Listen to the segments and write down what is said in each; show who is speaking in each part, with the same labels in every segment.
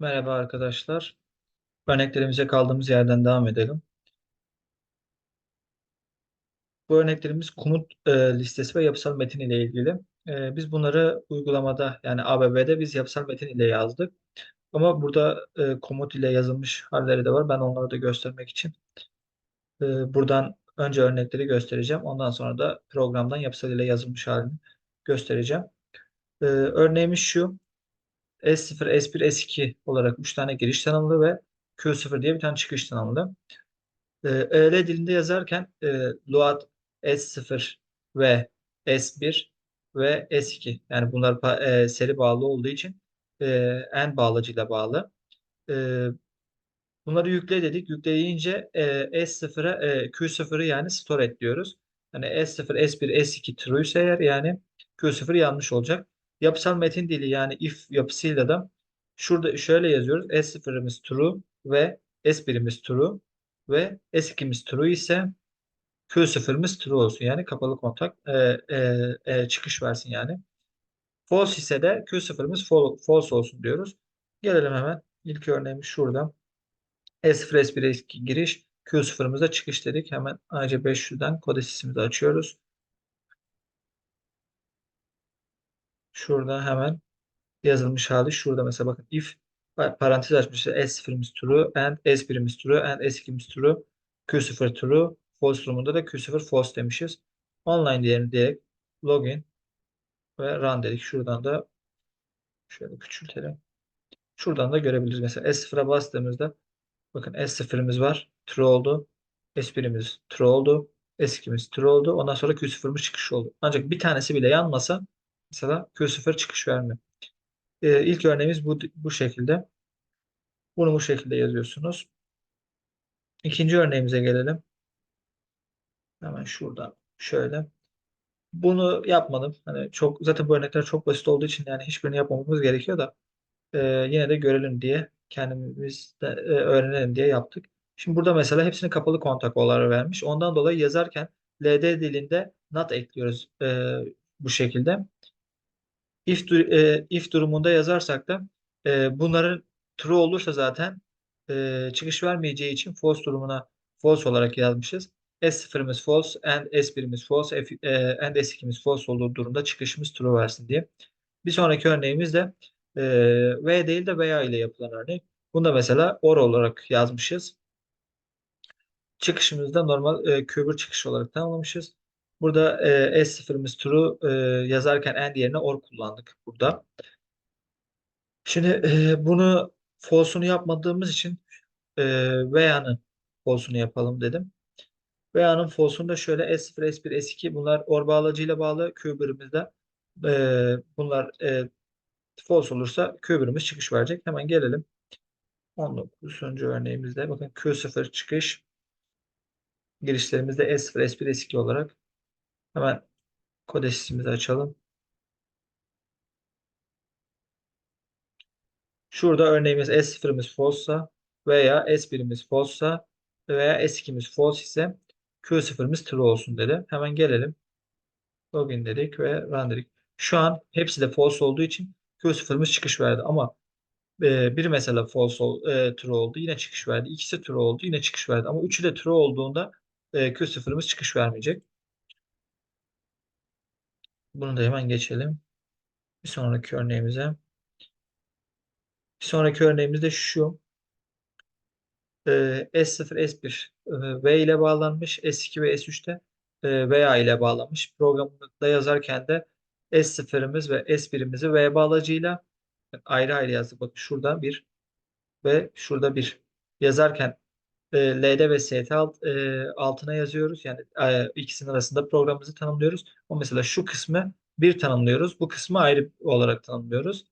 Speaker 1: Merhaba arkadaşlar. Örneklerimize kaldığımız yerden devam edelim. Bu örneklerimiz komut e, listesi ve yapısal metin ile ilgili. E, biz bunları uygulamada yani ABB'de biz yapısal metin ile yazdık. Ama burada e, komut ile yazılmış halleri de var. Ben onları da göstermek için e, buradan önce örnekleri göstereceğim. Ondan sonra da programdan yapısal ile yazılmış halini göstereceğim. E, örneğimiz şu. S0, S1, S2 olarak 3 tane giriş tanımlı ve Q0 diye bir tane çıkış tanımlı. EL dilinde yazarken e, Luat S0 ve S1 ve S2 yani bunlar e, seri bağlı olduğu için e, en bağlacıyla bağlı. E, bunları yükle dedik. Yükleyince e, S0'a e, Q0'ı yani store et diyoruz. Yani S0, S1, S2 true ise eğer yani Q0 yanlış olacak. Yapısal metin dili yani if yapısıyla da şurada şöyle yazıyoruz. S0'ımız true ve S1'imiz true ve S2'miz true ise Q0'ımız true olsun. Yani kapalı kontak e, e, e, çıkış versin yani. False ise de Q0'ımız fal- false olsun diyoruz. Gelelim hemen. İlk örneğimiz şurada. S0, S1, S2 giriş. Q0'ımıza çıkış dedik. Hemen AC500'den kodesisimizi açıyoruz. Şurada hemen yazılmış hali şurada mesela bakın if parantez açmışız S0'imiz true and S1'imiz true and S2'miz true Q0 true false durumunda da Q0 false demişiz. Online diyelim diyerek login ve run dedik. Şuradan da şöyle küçültelim. Şuradan da görebiliriz. Mesela S0'a bastığımızda bakın S0'imiz var. True oldu. S1'imiz true oldu. S2'miz true oldu. Ondan sonra Q0'ımız çıkış oldu. Ancak bir tanesi bile yanmasa mesela Q0 çıkış vermiyor. Ee, ilk örneğimiz bu, bu şekilde. Bunu bu şekilde yazıyorsunuz. İkinci örneğimize gelelim. Hemen şuradan şöyle. Bunu yapmadım. Hani çok zaten bu örnekler çok basit olduğu için yani hiçbirini yapmamamız gerekiyor da e, yine de görelim diye kendimiz de e, öğrenelim diye yaptık. Şimdi burada mesela hepsini kapalı kontak olarak vermiş. Ondan dolayı yazarken LD dilinde not ekliyoruz e, bu şekilde. If, e, if durumunda yazarsak da e, bunların true olursa zaten e, çıkış vermeyeceği için false durumuna false olarak yazmışız. S0'ımız false and S1'imiz false F, e, and S2'miz false olduğu durumda çıkışımız true versin diye. Bir sonraki örneğimiz de e, V değil de veya ile yapılan örnek. Bunda mesela or olarak yazmışız. Çıkışımızda normal e, Q1 çıkış olarak tanımlamışız. Burada e, S0'ımız true e, yazarken and yerine or kullandık burada. Şimdi e, bunu false'unu yapmadığımız için e, veya'nın false'unu yapalım dedim. Veya'nın false'unu da şöyle S0, S1, S2 bunlar or bağlacıyla bağlı. Q1'imizde e, bunlar e, false olursa Q1'imiz çıkış verecek. Hemen gelelim. 19. örneğimizde bakın Q0 çıkış girişlerimizde S0, S1, S2 olarak hemen kodesimizi açalım. Şurada örneğimiz S0'ımız false'sa veya S1'imiz false'sa veya S2'miz false ise Q0'ımız true olsun dedi. Hemen gelelim. Login dedik ve run dedik. Şu an hepsi de false olduğu için Q0'ımız çıkış verdi ama e, biri mesela false ol, e, true oldu yine çıkış verdi. İkisi true oldu yine çıkış verdi. Ama üçü de true olduğunda e, Q0'ımız çıkış vermeyecek. Bunu da hemen geçelim. Bir sonraki örneğimize. Bir sonraki örneğimiz de şu. E, S0, S1 e, V ile bağlanmış. S2 ve S3'te e, VA ile bağlanmış. Programda yazarken de S0'ımız ve S1'imizi V bağlacıyla ayrı ayrı yazdık. Bakın şurada bir ve şurada bir yazarken e, LD ve ST alt, e, altına yazıyoruz. Yani e, ikisinin arasında programımızı tanımlıyoruz. O mesela şu kısmı bir tanımlıyoruz. Bu kısmı ayrı olarak tanımlıyoruz.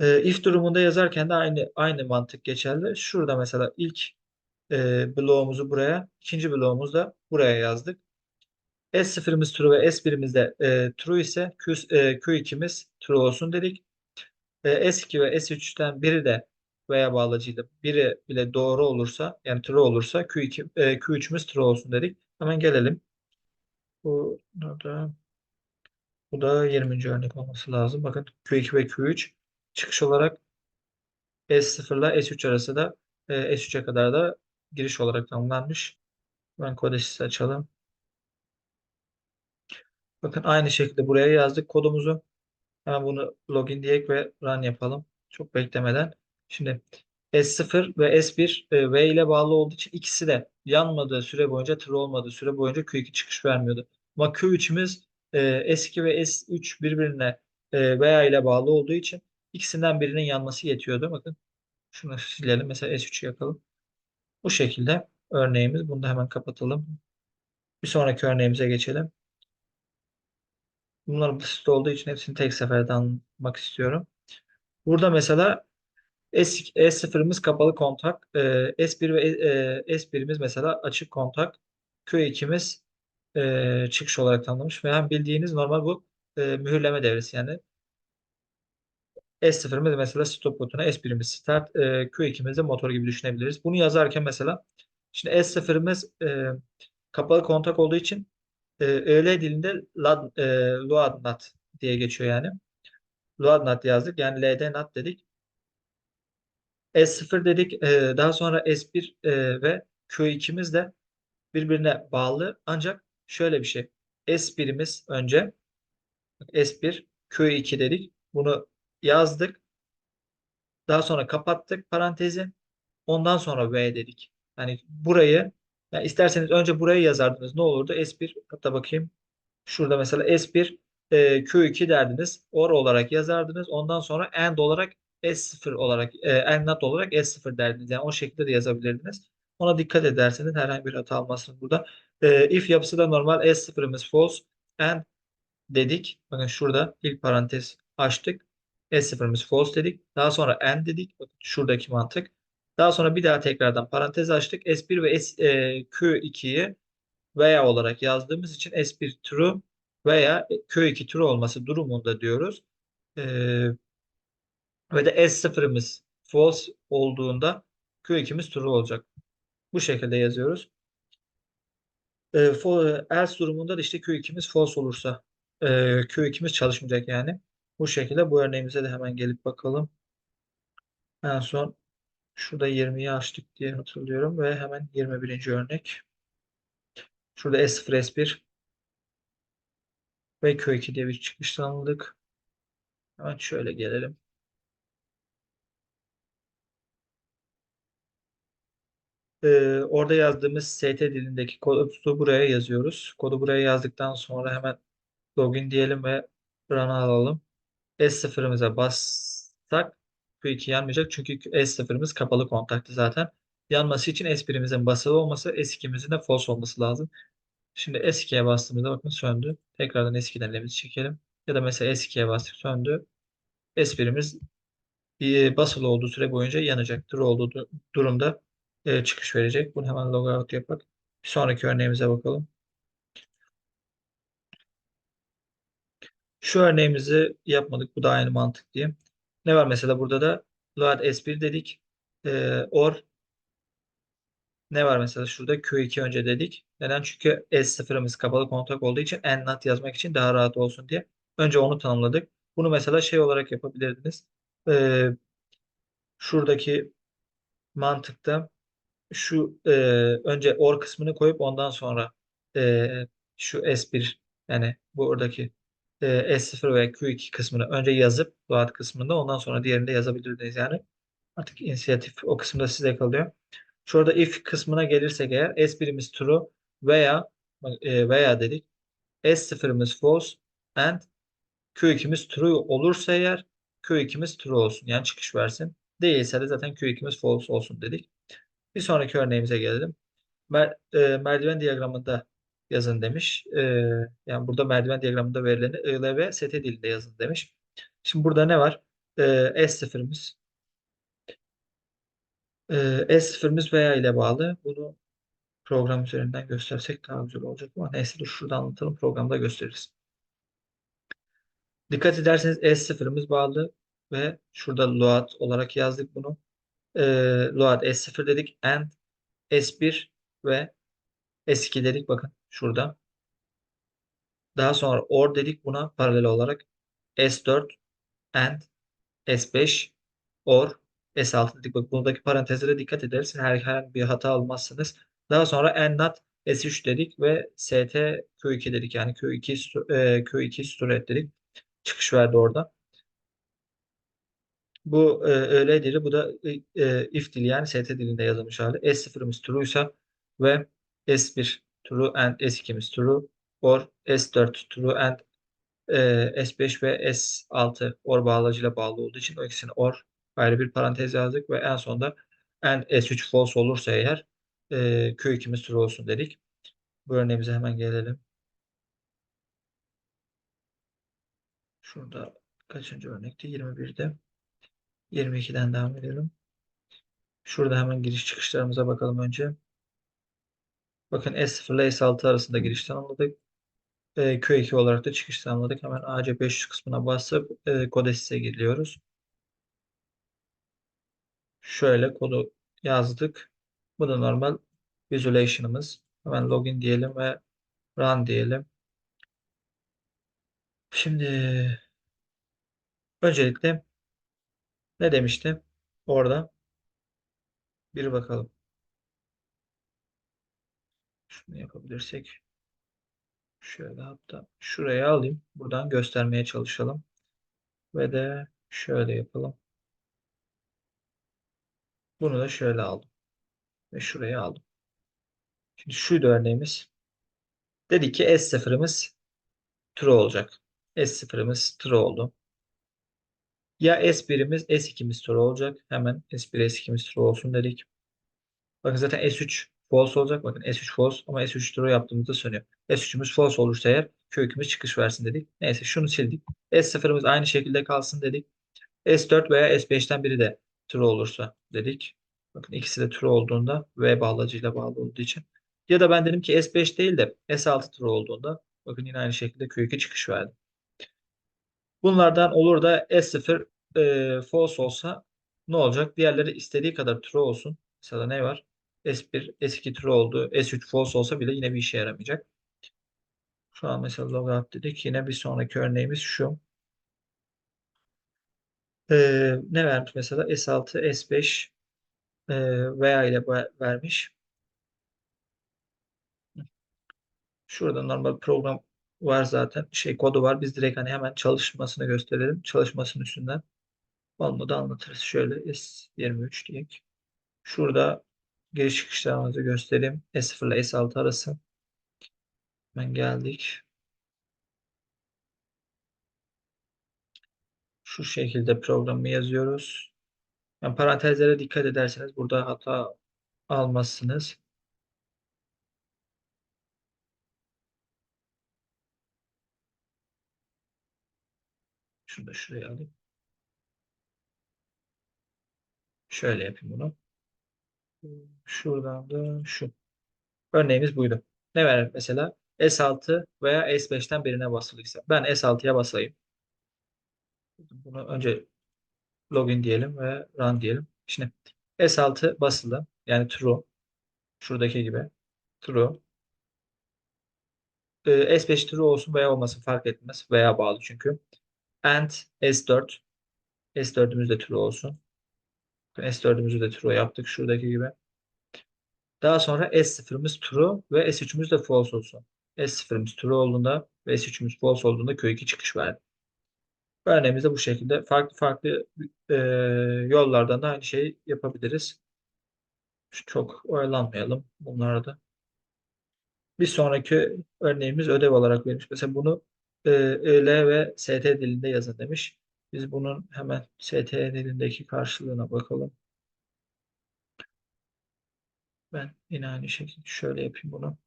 Speaker 1: E, if durumunda yazarken de aynı aynı mantık geçerli. Şurada mesela ilk e, bloğumuzu buraya, ikinci bloğumuzu da buraya yazdık. S0'ımız true ve S1'imiz de e, true ise Q, e, Q2'miz true olsun dedik. E, S2 ve S3'ten biri de veya bağlacıyla biri bile doğru olursa yani true olursa Q2 e, Q3'ümüz true olsun dedik. Hemen gelelim. Bu da bu da 20. örnek olması lazım. Bakın Q2 ve Q3 çıkış olarak S0 ile S3 arası da e, S3'e kadar da giriş olarak tanımlanmış. Ben kodesisi açalım. Bakın aynı şekilde buraya yazdık kodumuzu. Hemen bunu login diyek ve run yapalım. Çok beklemeden. Şimdi S0 ve S1 e, V ile bağlı olduğu için ikisi de yanmadığı süre boyunca true olmadığı süre boyunca Q2 çıkış vermiyordu. Ama Q3'ümüz e, S2 ve S3 birbirine e, veya ile bağlı olduğu için ikisinden birinin yanması yetiyordu. Bakın şunu silelim. Mesela S3'ü yakalım. Bu şekilde örneğimiz. Bunu da hemen kapatalım. Bir sonraki örneğimize geçelim. Bunlar basit olduğu için hepsini tek seferde anlatmak istiyorum. Burada mesela S0'ımız kapalı kontak. e, S1 ve e, S1'imiz mesela açık kontak. Q2'miz e, çıkış olarak tanımlamış. Ve hem bildiğiniz normal bu e, mühürleme devresi yani. S0'ımız mesela stop butonu, S1'imiz start, e, Q2'miz de motor gibi düşünebiliriz. Bunu yazarken mesela şimdi S0'ımız e, kapalı kontak olduğu için e, EL dilinde LAD, e, load NAT diye geçiyor yani. Load NAT yazdık. Yani LD NAT dedik. S0 dedik. E, daha sonra S1 e, ve Q2'miz de birbirine bağlı. Ancak şöyle bir şey. S1'imiz önce S1 Q2 dedik. Bunu yazdık. Daha sonra kapattık parantezi. Ondan sonra V dedik. Yani burayı yani isterseniz önce burayı yazardınız. Ne olurdu? S1 hatta bakayım. Şurada mesela S1 e, Q2 derdiniz. OR olarak yazardınız. Ondan sonra AND olarak S0 olarak e, NOT olarak S0 derdiniz. Yani o şekilde de yazabilirdiniz. Ona dikkat ederseniz herhangi bir hata almazsınız burada. E, if yapısı da normal S0'ımız false AND dedik. Bakın şurada ilk parantez açtık. S0'ımız false dedik. Daha sonra AND dedik. Bakın şuradaki mantık. Daha sonra bir daha tekrardan parantez açtık. S1 ve S, e, Q2'yi veya olarak yazdığımız için S1 true veya Q2 true olması durumunda diyoruz. Ee, ve de S0'ımız false olduğunda Q2'miz true olacak. Bu şekilde yazıyoruz. Ee, for, else durumunda da işte Q2'miz false olursa e, Q2'miz çalışmayacak yani. Bu şekilde bu örneğimize de hemen gelip bakalım. En son şurada 20'yi açtık diye hatırlıyorum ve hemen 21. örnek. Şurada S0, S1 ve Q2 diye bir çıkış tanımladık. Hemen şöyle gelelim. Ee, orada yazdığımız ST dilindeki kodu buraya yazıyoruz. Kodu buraya yazdıktan sonra hemen login diyelim ve run'ı alalım. S0'ımıza bassak Q2 yanmayacak. Çünkü S0'ımız kapalı kontaktı zaten. Yanması için S1'imizin basılı olması, S2'mizin de false olması lazım. Şimdi S2'ye bastığımızda bakın söndü. Tekrardan S2'den elimizi çekelim. Ya da mesela S2'ye bastık söndü. S1'imiz e, basılı olduğu süre boyunca yanacaktır. Olduğu durumda e, çıkış verecek. Bunu hemen logout yapak. Bir sonraki örneğimize bakalım. Şu örneğimizi yapmadık. Bu da aynı mantık diyeyim. Ne var mesela burada da load S1 dedik. E, or ne var mesela şurada Q2 önce dedik. Neden? Çünkü S0'ımız kapalı kontak olduğu için not yazmak için daha rahat olsun diye. Önce onu tanımladık. Bunu mesela şey olarak yapabilirdiniz. Ee, şuradaki mantıkta şu e, önce or kısmını koyup ondan sonra e, şu S1 yani buradaki e, S0 ve Q2 kısmını önce yazıp load kısmında ondan sonra diğerini de yazabilirdiniz yani. Artık inisiyatif o kısımda size kalıyor. Şurada if kısmına gelirsek eğer S1'imiz true veya e, veya dedik S0'ımız false and Q2'miz true olursa eğer Q2'miz true olsun. Yani çıkış versin. Değilse de zaten Q2'miz false olsun dedik. Bir sonraki örneğimize gelelim. Mer e, merdiven diyagramında yazın demiş. E, yani burada merdiven diyagramında verileni IL ve ST dilinde yazın demiş. Şimdi burada ne var? E, S0'ımız e, S0'ımız veya ile bağlı. Bunu program üzerinden göstersek daha güzel olacak ama neyse dur şurada anlatalım programda gösteririz. Dikkat ederseniz S0'ımız bağlı ve şurada load olarak yazdık bunu. E, load S0 dedik and S1 ve S2 dedik bakın şurada. Daha sonra OR dedik buna paralel olarak S4 and S5 OR S6 dedik. Bak buradaki parantezlere dikkat. Her, herhangi bir hata almazsınız. Daha sonra and not S3 dedik ve ST Q2 dedik. Yani Q2 stu- e, Q2 stored dedik. Çıkış verdi orada. Bu e, öyle dili, bu da e, if dili yani ST dilinde yazılmış hali. S0'ımız true'ysa ve S1 true and S2'miz true or S4 true and e, S5 ve S6 or bağlacıyla bağlı olduğu için o ikisini or ayrı bir parantez yazdık ve en sonunda and S3 false olursa eğer e, Q2'miz true olsun dedik. Bu örneğimize hemen gelelim. Şurada kaçıncı örnekti? 21'de. 22'den devam edelim. Şurada hemen giriş çıkışlarımıza bakalım önce. Bakın S0 ile S6 arasında giriş tanımladık. E, Q2 olarak da çıkış tanımladık. Hemen AC500 kısmına basıp e, geliyoruz. Şöyle kodu yazdık. Bu da normal visualization'ımız. Hemen login diyelim ve run diyelim. Şimdi öncelikle ne demiştim orada? Bir bakalım. Şunu yapabilirsek. Şöyle hatta şuraya alayım. Buradan göstermeye çalışalım. Ve de şöyle yapalım. Bunu da şöyle aldım. Ve şuraya aldım. Şimdi şuydu örneğimiz. Dedi ki S0'ımız true olacak. S0'ımız true oldu. Ya S1'imiz S2'miz true olacak. Hemen S1 S2'miz true olsun dedik. Bakın zaten S3 false olacak. Bakın S3 false ama S3 true yaptığımızda sönüyor. S3'ümüz false olursa eğer kökümüz çıkış versin dedik. Neyse şunu sildik. S0'ımız aynı şekilde kalsın dedik. S4 veya S5'ten biri de true olursa dedik. Bakın ikisi de true olduğunda V bağlacıyla bağlı olduğu için. Ya da ben dedim ki S5 değil de S6 true olduğunda bakın yine aynı şekilde Q2 çıkış verdi. Bunlardan olur da S0 e, false olsa ne olacak? Diğerleri istediği kadar true olsun. Mesela ne var? S1, S2 true oldu. S3 false olsa bile yine bir işe yaramayacak. Şu an mesela logout dedik. Yine bir sonraki örneğimiz şu. Ee, ne vermiş mesela? S6, S5 e, veya ile vermiş. Şurada normal program var zaten. Şey kodu var. Biz direkt hani hemen çalışmasını gösterelim. Çalışmasının üstünden. Olmadı anlatırız. Şöyle S23 diyeyim. Şurada giriş çıkışlarımızı göstereyim. S0 ile S6 arası. Ben geldik. Şu şekilde programı yazıyoruz. Yani parantezlere dikkat ederseniz burada hata almazsınız. Şunu da şuraya alayım. Şöyle yapayım bunu. Şuradan da şu. Örneğimiz buydu. Ne verir mesela? S6 veya S5'ten birine basılıysa. Ben S6'ya basayım. Bunu önce login diyelim ve run diyelim. Şimdi S6 basılı. Yani true. Şuradaki gibi. True. Ee, S5 true olsun veya olmasın fark etmez. Veya bağlı çünkü. And S4. S4'ümüz de true olsun. S4'ümüzü de true yaptık şuradaki gibi. Daha sonra S0'ımız true ve S3'ümüz de false olsun. S0'ımız true olduğunda ve S3'ümüz false olduğunda Q2 çıkış verdi. Örneğimizde bu şekilde farklı farklı e, yollardan da aynı şeyi yapabiliriz. Çok oyalanmayalım bunlarda. Bir sonraki örneğimiz ödev olarak verilmiş. Mesela bunu e, EL ve ST dilinde yazın demiş. Biz bunun hemen ST dilindeki karşılığına bakalım. Ben yine aynı şekilde şöyle yapayım bunu.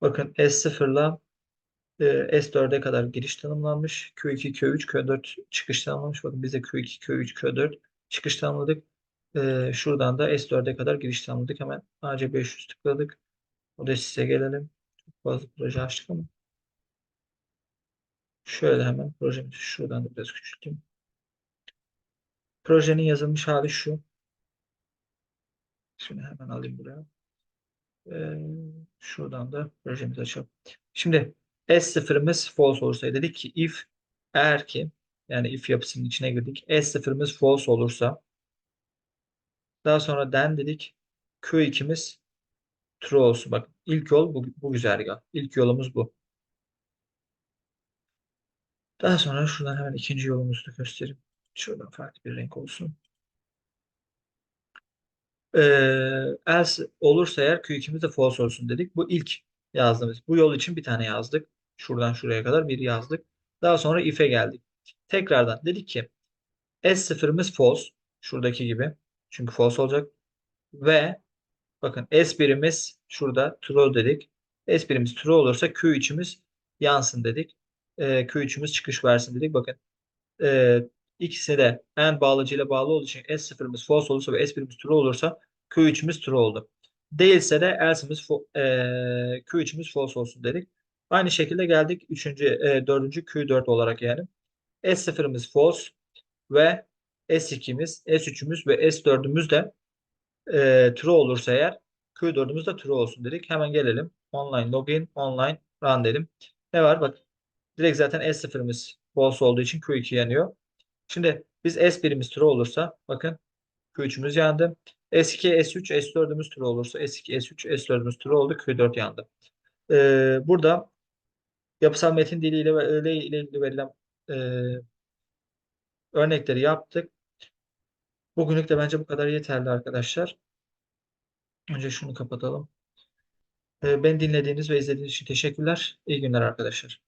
Speaker 1: Bakın S0 ile S4'e kadar giriş tanımlanmış. Q2, Q3, Q4 çıkış tanımlanmış. Bakın biz de Q2, Q3, Q4 çıkış tanımladık. E, şuradan da S4'e kadar giriş tanımladık. Hemen AC500 tıkladık. O da size gelelim. Çok fazla proje açtık ama. Şöyle hemen projemizi şuradan da biraz küçülteyim. Projenin yazılmış hali şu. Şimdi hemen alayım buraya. Ee, şuradan da projemizi açalım. Şimdi S0'ımız false olursa dedik ki if eğer ki yani if yapısının içine girdik S0'ımız false olursa Daha sonra den dedik. Q2'miz true olsun. Bakın ilk yol bu, bu güzergah. İlk yolumuz bu. Daha sonra şuradan hemen ikinci yolumuzu da göstereyim. Şuradan farklı bir renk olsun. Ee, else olursa eğer Q2'miz de false olsun dedik. Bu ilk yazdığımız. Bu yol için bir tane yazdık. Şuradan şuraya kadar bir yazdık. Daha sonra if'e geldik. Tekrardan dedik ki S0'ımız false. Şuradaki gibi. Çünkü false olacak. Ve bakın S1'imiz şurada true dedik. S1'imiz true olursa Q3'ümüz yansın dedik. Ee, Q3'ümüz çıkış versin dedik. Bakın e, ikisi de en bağlacıyla bağlı olduğu için S0'ımız false olursa ve S1'imiz true olursa Q3'ümüz true oldu. Değilse de else'imiz e, Q3'ümüz false olsun dedik. Aynı şekilde geldik 3. E, 4. Q4 olarak yani. S0'ımız false ve S2'miz, S3'ümüz ve S4'ümüz de e, true olursa eğer Q4'ümüz de true olsun dedik. Hemen gelelim. Online login, online run dedim. Ne var? Bak direkt zaten S0'ımız false olduğu için Q2 yanıyor. Şimdi biz S1'imiz true olursa bakın Q3'ümüz yandı. S2, S3, S4'ümüz true olursa S2, S3, S4'ümüz true oldu. Q4 yandı. Ee, burada yapısal metin diliyle ile ilgili verilen e, örnekleri yaptık. Bugünlük de bence bu kadar yeterli arkadaşlar. Önce şunu kapatalım. Ee, beni dinlediğiniz ve izlediğiniz için teşekkürler. İyi günler arkadaşlar.